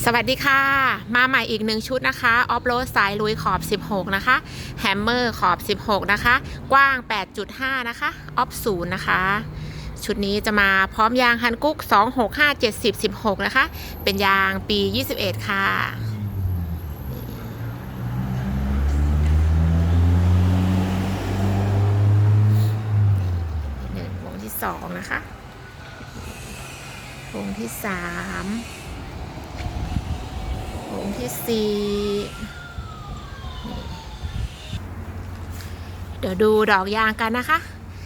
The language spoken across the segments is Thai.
สวัสดีค่ะ มาใหม่อีกหนึ่งชุดนะคะออฟโรดสายลุยขอบ 16 นะคะแฮมเมอร์ขอบ 16 นะคะ กว้าง 8.5 นะคะออฟศูนย์นะคะ ชุดนี้จะมาพร้อมยางฮันกุ๊ก 265 70 16 นะคะ เป็นยางปี 21 ค่ะหนึ่งวงที่สองนะคะวงที่ สามที่สี่เดี๋ยวดูดอกยางกันนะคะ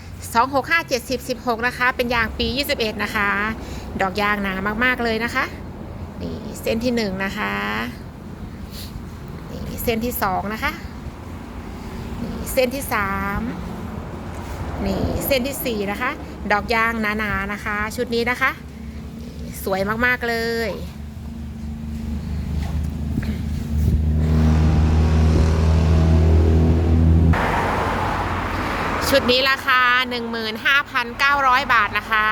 2 6 5 7 0 16นะคะ เป็นยางปี21นะคะ ดอกยางหนามากๆเลยนะคะ นี่เส้นที่1นะคะ นี่เส้นที่2นะคะ นี่เส้นที่3นี่เส้นที่4นะคะ ดอกยางหนาๆนะคะ ชุดนี้นะคะ สวยมากๆเลย ชุดนี้ราคา 15,900 บาทนะคะ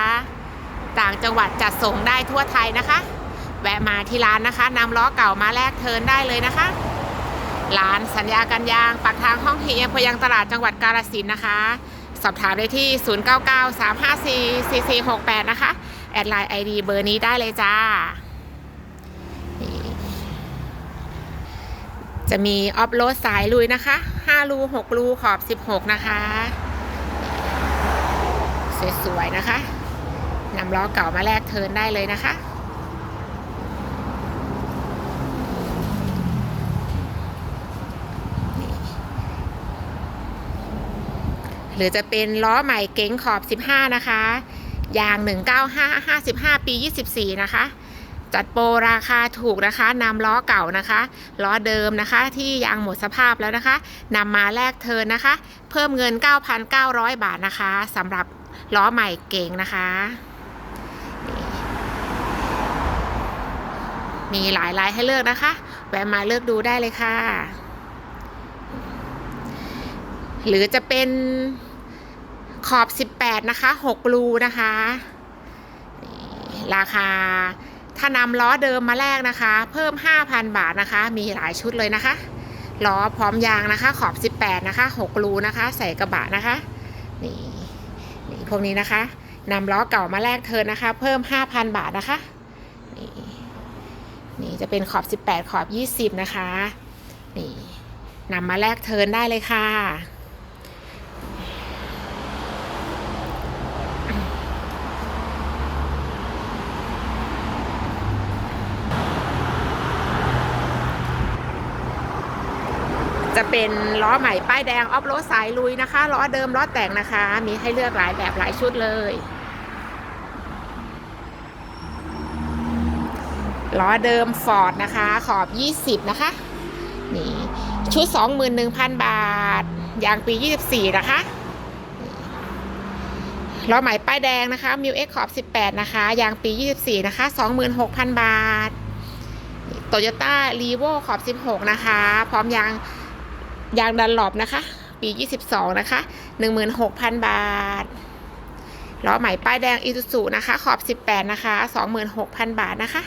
ต่างจังหวัดจัดส่งได้ทั่วไทยนะคะ แวะมาที่ร้านนะคะนำล้อเก่ามาแลกเทินได้เลยนะคะ ร้านสัญญากันยางปักทางห้องเฮียพยังตลาดจังหวัดกาฬสินนะคะ สอบถามได้ที่ 0993544468 นะคะ แอดไลน์ ID เบอร์นี้ได้เลยจ้าจะมีออฟโรดสายลุยนะคะ 5 รู 6 รู ขอบ 16 นะคะ สวยๆนะคะนำล้อเก่ามาแลกเทินได้เลยนะคะ หรือจะเป็นล้อใหม่เก๋งขอบ 15 นะคะ ยาง 195 55 ปี 24 นะคะ จัดโปรราคาถูกนะคะนำล้อเก่านะคะ ล้อเดิมนะคะที่ยางหมดสภาพแล้วนะคะนำมาแลกเทินนะคะ เพิ่มเงิน 9,900 บาทนะคะสำหรับ ล้อใหม่เก๋งนะคะ มีหลายลายให้เลือกนะคะ แวะมาเลือกดูได้เลยค่ะ หรือจะเป็นขอบ 18 นะคะ 6 รูนะคะ ราคาถ้านำล้อเดิมมาแลกนะคะ เพิ่ม 5,000 บาทนะคะ มีหลายชุดเลยนะคะล้อพร้อมยางนะคะ ขอบ 18 นะคะ 6 รูนะคะ ใส่กระบะนะคะ นี่ พวกนี้นะคะนำล้อเก่ามาแลกเทินนะคะ เพิ่ม 5,000 บาทนะคะ นี่นี่จะเป็นขอบ 18 ขอบ 20 นะคะ นี่นำมาแลกเทินได้เลยค่ะ จะเป็นล้อใหม่ป้ายแดงออฟโรดสายลุยนะคะล้อเดิมล้อแต่งนะคะ มีให้เลือกหลายแบบหลายชุดเลยล้อเดิมฟอร์ดนะคะ ขอบ 20 นะคะนี่ชุด 21,000 บาท ยางปี 24 นะคะล้อใหม่ป้ายแดงนะคะมิวเอ็กขอบ 18 นะคะ ยางปี 24 นะคะ 26,000 บาทโตโยต้ารีโวขอบ 16 นะคะ พร้อมยาง ยางดันหลอบนะคะ ปี 22 นะคะ 16,000 บาทล้อใหม่ป้ายแดงอีซูซูนะคะ ขอบ 18 นะคะ 26,000 บาทนะคะ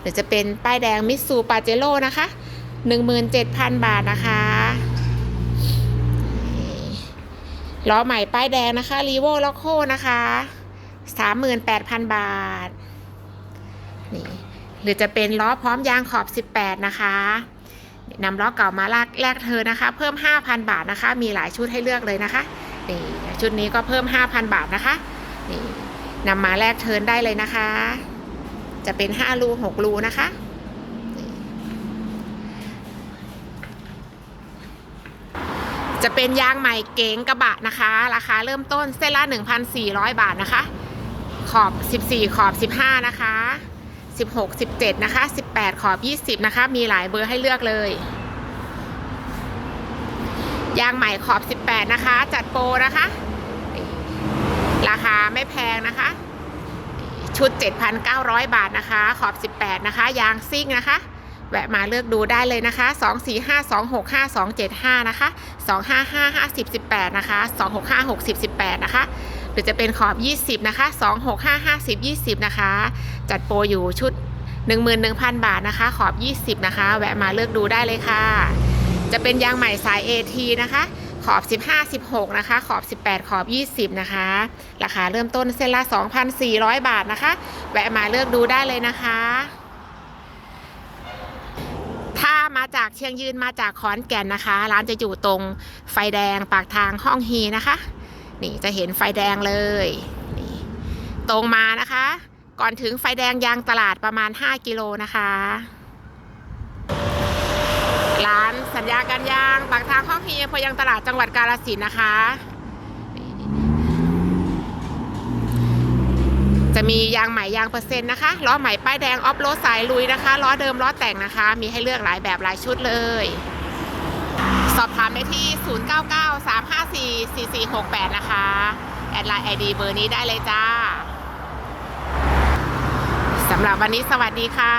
หรือจะเป็นป้ายแดงมิสูปาเจโร่นะคะ 17,000 บาทนะคะล้อใหม่ป้ายแดงนะคะรีโวล็อกโคนะคะ 38,000 บาทนี่หรือจะเป็นล้อพร้อมยางขอบ 18 นะคะ นำล้อเก่ามาลากแลกเธอนะคะ เพิ่ม 5,000 บาทนะคะ มีหลายชุดให้เลือกเลยนะคะนี่ชุดนี้ก็เพิ่ม 5,000 บาทนะคะนี่นำมาแลกเทินได้เลยนะคะ จะเป็น 5 รู6รูนะคะจะเป็นยางใหม่เก๋งกระบะนะคะ ราคาเริ่มต้นเส้นละ 1,400 บาทนะคะ ขอบ 14 ขอบ 15 นะคะ 16 17 นะคะ 18 ขอบ 20 นะคะ มีหลายเบอร์ให้เลือกเลย ยางใหม่ขอบ 18 นะคะ จัดโปรนะคะ ราคาไม่แพงนะคะ ชุด 7,900 บาทนะคะ ขอบ 18 นะคะ ยางซิ่งนะคะแวะมาเลือกดูได้เลยนะคะ 2 4 5 2 6 5 2 7 5 นะคะ 2 5 5 50 18 นะคะ 2 6 5 60 18 นะคะ หรือจะเป็นขอบ 20 นะคะ2 6 5 50 20 นะคะ จัดโปรอยู่ชุด 11,000 บาทนะคะ ขอบ 20 นะคะ แวะมาเลือกดูได้เลยค่ะ จะเป็นยางใหม่สาย AT นะคะ ขอบ 15 16 นะคะ ขอบ 18 ขอบ 20 นะคะ ราคาเริ่มต้นเส้นละ 2,400 บาทนะคะ แวะมาเลือกดูได้เลยนะคะถ้ามาจากเชียงยืนมาจากขอนแก่นนะคะ ร้านจะอยู่ตรงไฟแดงปากทางห้องฮีนะคะ นี่จะเห็นไฟแดงเลยนี่ตรงมานะคะ ก่อนถึงไฟแดงยางตลาดประมาณ 5 กิโลนะคะ ร้านสัญญาการยางปากทางห้องฮีอำเภอยังตลาดจังหวัดกาฬสินนะคะ จะมียางใหม่ยางเปอร์เซ็นต์นะคะล้อใหม่ป้ายแดงออฟโรดสายลุยนะคะล้อเดิมล้อแต่งนะคะ มีให้เลือกหลายแบบหลายชุดเลย อบถามได้ที่ 0993544468 นะคะ แอดไลน์ไอดีเบอร์นี้ได้เลยจ้าสำหรับวันนี้สวัสดีค่ะ